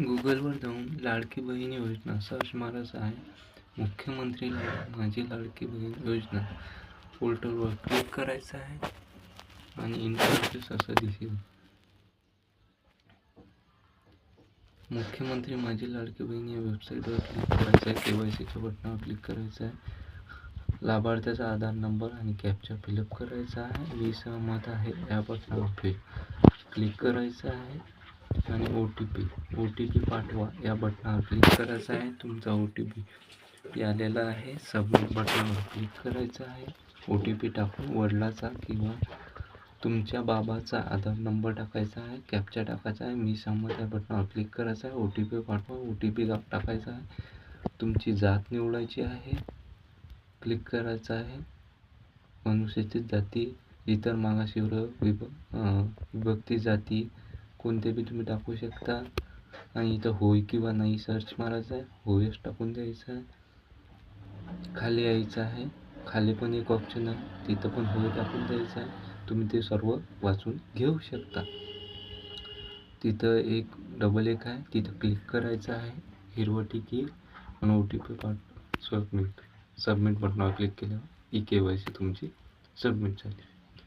गुगलवर जाऊन लाडकी बहीण योजना सर्च मारायचं आहे. मुख्यमंत्री माझी लाडकी बहीण योजना. पोर्टलवर क्लिक करायचं आहे आणि इंटरव्ह्यूस असं दिसेल. मुख्यमंत्री माझी लाडकी बहीण या वेबसाईटवर क्लिक करायचं आहे. के वाय सीच्या बटनावर क्लिक करायचं आहे. लाभार्थ्याचा आधार नंबर आणि कॅपचा फिलअप करायचा आहे. मी सहमत आहे. या बटनावर फिल क्लिक करायचं आहे. आणि O T P O T P पाठवा. या बटनावर क्लिक करायचं आहे. तुमचा ओ टी पी आलेला आहे. सबमिट बटनावर क्लिक करायचं आहे. ओ टी पी टाकून वडिलाचा किंवा तुमच्या बाबाचा आधार नंबर टाकायचा आहे. कॅपचा टाकायचा आहे. मी सहमत या बटनावर क्लिक करायचं आहे. ओ टी पी पाठवा. ओ टी पी टाकायचा आहे. तुमची जात निवडायची आहे. क्लिक करायचं आहे. अनुसूचित जाती इतर मागासवर्ग विभ विभक्ती जाती कोणते बी तुम्ही टाकू शकता. आणि इथं होय किंवा नाही सर्च मारायचं आहे. होयच टाकून द्यायचं आहे. खाली यायचं आहे. खाली पण एक ऑप्शन आहे. तिथं पण होय टाकून द्यायचं आहे. तुम्ही ते सर्व वाचून घेऊ शकता. तिथं एक डबल एक आहे. तिथं क्लिक करायचं आहे. हिरवं टिकी आणि ओ टी पी पाठ सबमिट सबमिट बटनावर क्लिक केल्यावर ई के वाय सी तुमची सबमिट झाली.